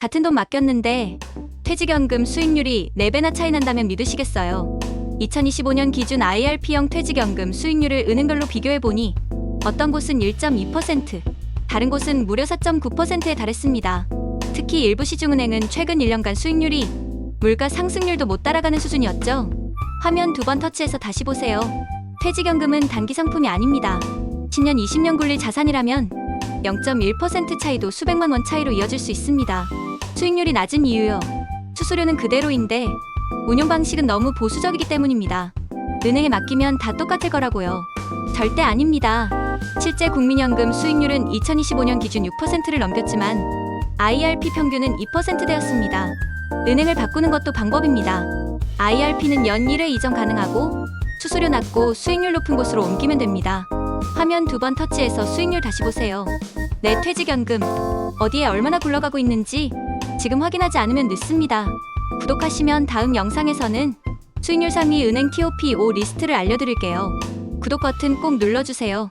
같은 돈 맡겼는데 퇴직연금 수익률이 4배나 차이 난다면 믿으시겠어요? 2025년 기준 IRP형 퇴직연금 수익률을 은행별로 비교해보니 어떤 곳은 1.2%, 다른 곳은 무려 4.9%에 달했습니다. 특히 일부 시중은행은 최근 1년간 수익률이 물가 상승률도 못 따라가는 수준이었죠. 화면 두 번 터치해서 다시 보세요. 퇴직연금은 단기 상품이 아닙니다. 10년, 20년 굴릴 자산이라면 0.1% 차이도 수백만 원 차이로 이어질 수 있습니다. 수익률이 낮은 이유요. 수수료는 그대로인데 운용 방식은 너무 보수적이기 때문입니다. 은행에 맡기면 다 똑같을 거라고요. 절대 아닙니다. 실제 국민연금 수익률은 2025년 기준 6%를 넘겼지만 IRP 평균은 2%대였습니다. 은행을 바꾸는 것도 방법입니다. IRP는 연 1회 이전 가능하고 수수료 낮고 수익률 높은 곳으로 옮기면 됩니다. 화면 두 번 터치해서 수익률 다시 보세요. 내 퇴직연금 어디에 얼마나 굴러가고 있는지 지금 확인하지 않으면 늦습니다. 구독하시면 다음 영상에서는 수익률 상위 은행 TOP 5 리스트를 알려드릴게요. 구독 버튼 꼭 눌러주세요.